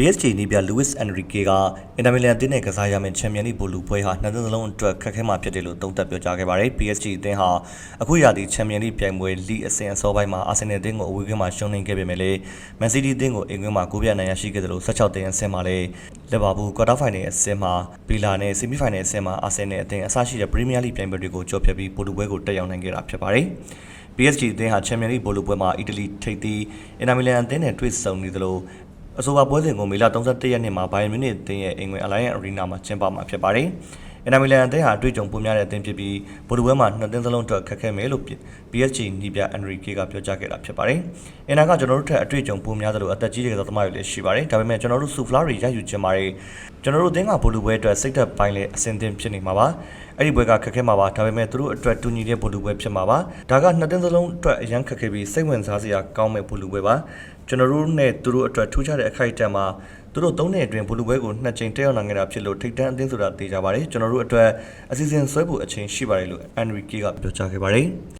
PSG နီးပြ Luis Enrique ကအင်တာမီလန်အသင်းနဲ့ကစားရမယ့်ချန်ပီယံလိဘောလူပွဲဟာနှစ်သင်းစလုံးအတွက်ခက်ခဲမှာဖြစ်တယ်လို့သုံးသပ်ပြောကြားခဲ့ပါတယ်။ PSG အသင်းဟာအခုရာသီချန်ပီယံလိပြိုင်ပွဲလိအဆင့်အစောပိုင်းမှာအာဆင်နယ်အသင်းကိုအဝေးကွင်းမှာရှုံးနိမ့်ခဲ့ပေမဲ့လည်း Man City အသင်းကိုအင်ကွင်းမှာ9ပြတ်နိုင်ရရှိခဲ့တယ်လို့16သင်းအဆင့်မှာလည်းလီဗာပူးကွာတာဖိုင်နယ်အဆင့်မှာဘီလာနဲ့ဆီမီဖိုင်နယ်အဆင့်မှာအာဆင်နယ်အသင်းအစရှိတဲ့ပရီးမီးယားလိပြိုင်ပွဲတွေကိုကျော်ဖြတ်ပြီးပိုလူပွဲကိုတက်ရောက်နိုင်ခဲ့တာဖြစ်ပါတယ်။ PSG အသင်းဟာချန်ပီယံလိဘောလူပွဲမှာအီတလီထိပ်သီးအင်တာမီလန်အသင်းနဲ့တွေ့ဆုံနေသလို အဆိုပါပွဲစဉ်ကိုမေလ31ရက်နေ့မှာဘိုင်ယန်မြူနစ်အသင်းရဲ့အင်္ဂဝင်အလိုင်းယန်အရီနာမှာကျင်းပမှာဖြစ်ပါတယ်။ အင်တာမီလန်အသင်းဟာအတွေ့အကြုံပိုများတဲ့အသင်းဖြစ်ပြီးဘောလူပွဲမှာနှစ်သင်းစလုံးအတွက်ခက်ခဲမယ်လို့ PSG နီးပြအန်ရီကေကပြောကြားခဲ့တာဖြစ်ပါတယ်။အင်နာကကျွန်တော်တို့ထက်အတွေ့အကြုံပိုများသလိုအသက်ကြီးတဲ့ကစားသမားတွေလည်းရှိပါတယ်။ဒါပေမဲ့ကျွန်တော်တို့ဆူဖလာတွေရယူချင်ပါတယ်။ကျွန်တော်တို့အသင်းကဘောလူပွဲအတွက်စိတ်သက်ပိုင်းလည်းအဆင်သင့်ဖြစ်နေမှာပါ။အဲ့ဒီပွဲကခက်ခဲမှာပါဒါပေမဲ့သူတို့အတွက်တူညီတဲ့ဘောလူပွဲဖြစ်မှာပါ။ဒါကနှစ်သင်းစလုံးအတွက်အရန်ခက်ခဲပြီးစိတ်ဝင်စားစရာကောင်းမဲ့ဘောလူပွဲပါ။ကျွန်တော်တို့နဲ့သူတို့အတွက်ထူးခြားတဲ့အခိုက်အတန့်မှာ သူတို့သုံးနှစ်အတွင်းဘလူပွဲကိုနှစ်ကြိမ်တက်ရောက်နိုင်ခဲ့တာဖြစ်လို့ထိပ်တန်းအသင်းဆိုတာသိကြပါတယ်ကျွန်တော်တို့အတွက်အစီအစဉ်ဆွဲဖို့အချိန်ရှိပါတယ်လို့အန်ရီကီကပြောကြားခဲ့ပါတယ်